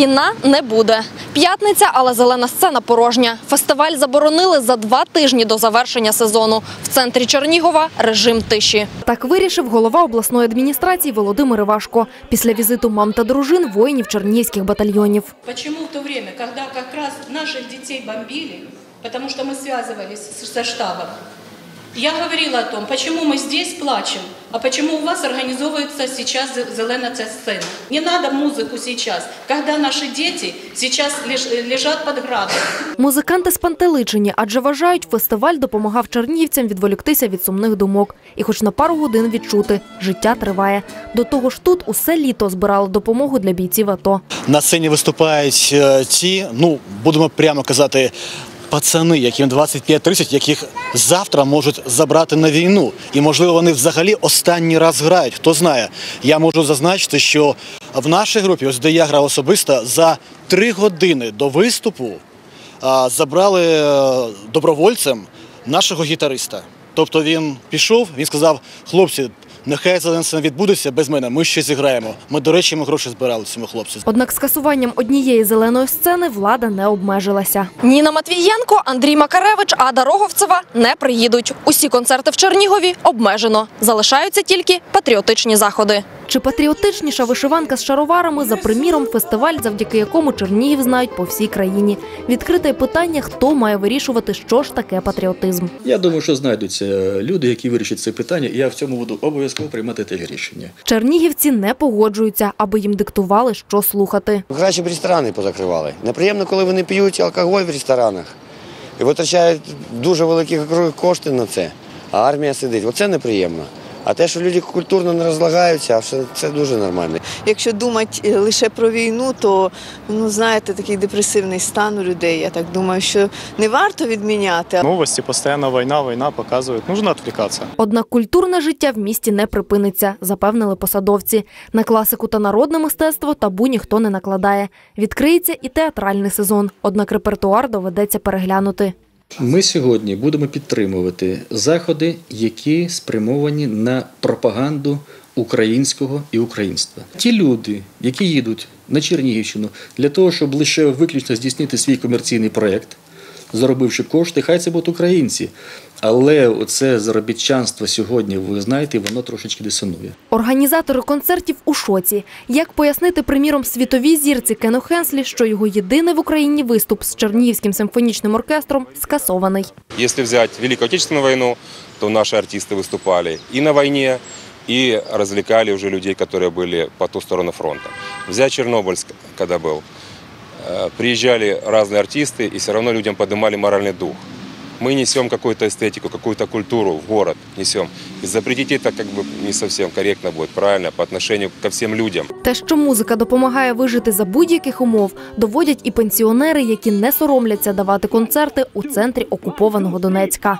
Кіна не буде. П'ятниця, але зелена сцена порожня. Фестиваль заборонили за два тижні до завершення сезону. В центрі Чернігова режим тиші. Так вирішив голова обласної адміністрації Володимир Івашко після візиту мам та дружин воїнів чернігівських батальйонів. Почему в то время, раз наших детей бомбили, потому что мы связывались с- со штабом, я говорила о том, почему мы здесь плачем, а почему у вас организовывается сейчас зе- зелена ця сцена. Не надо музыку сейчас, когда наши дети сейчас леж- лежат под градом. Музиканти спантеличені, адже вважають, фестиваль допомагав чернігівцям відволіктися від сумних думок. І хоч на пару годин відчути, життя триває. До того ж тут усе літо збирали допомогу для бійців АТО. На сцені виступають е, ті, ну будемо прямо казати, пацани, яким 25-30, яких завтра можуть забрати на війну. І можливо вони взагалі останній раз грають. Хто знає. Я можу зазначити, що в нашій групі, ось де я грав особисто, за три години до виступу забрали е, добровольцем нашого гітариста. Тобто він пішов, він сказав, хлопці. Нехай зеленсен відбудеться без мене. Ми ще зіграємо. Ми, до речі, ми гроші збирали цьому хлопцю. Однак скасуванням однієї зеленої сцени влада не обмежилася. Ніна Матвієнко, Андрій Макаревич, Ада Роговцева не приїдуть. Усі концерти в Чернігові обмежено. Залишаються тільки патріотичні заходи. Чи патріотичніша вишиванка з шароварами за приміром фестиваль, завдяки якому Чернігів знають по всій країні? Відкрите питання, хто має вирішувати, що ж таке патріотизм. Я думаю, що знайдуться люди, які вирішать це питання, і я в цьому буду обов'язково приймати те рішення. Чернігівці не погоджуються, аби їм диктували, що слухати. Краще б ресторани позакривали. Неприємно, коли вони п'ють алкоголь в ресторанах і витрачають дуже великі кошти на це, а армія сидить. Оце неприємно. А те, що люди культурно не розлагаються, все це дуже нормально. Якщо думати е, лише про війну, то ну знаєте, такий депресивний стан у людей. Я так думаю, що не варто відміняти. Новости, постоянно война, война показывают. Нужно отвлекаться. Однак культурне життя в місті не припиниться, запевнили посадовці. На класику та народне мистецтво табу ніхто не накладає. Відкриється і театральний сезон. Однак репертуар доведеться переглянути. Ми сьогодні будемо підтримувати заходи, які спрямовані на пропаганду українського і українства. Ті люди, які їдуть на Чернігівщину для того, щоб лише виключно здійснити свій комерційний проєкт, заробивши кошти, хай це будуть українці. Але оце заробітчанство сьогодні, ви знаєте, воно трошечки дисонує. Організатори концертів у шоці. Як пояснити, приміром, світовій зірці Кену Хенслі, що його єдиний в Україні виступ з Чернігівським симфонічним оркестром скасований. Если взять Великую Отечественную войну, то наши артисты выступали и на войне, и развлекали уже людей, которые были по ту сторону фронта. Взять Чернобыльск, когда был, э, приезжали разные артисты, и все равно людям поднимали моральный дух. Мы несем какую-то эстетику, какую-то культуру в город несем. И запретить это как бы не совсем корректно будет, правильно, по отношению ко всем людям. Те, що музика допомагає вижити за будь-яких умов, доводять і пенсіонери, які не соромляться давати концерти у центрі окупованого Донецька.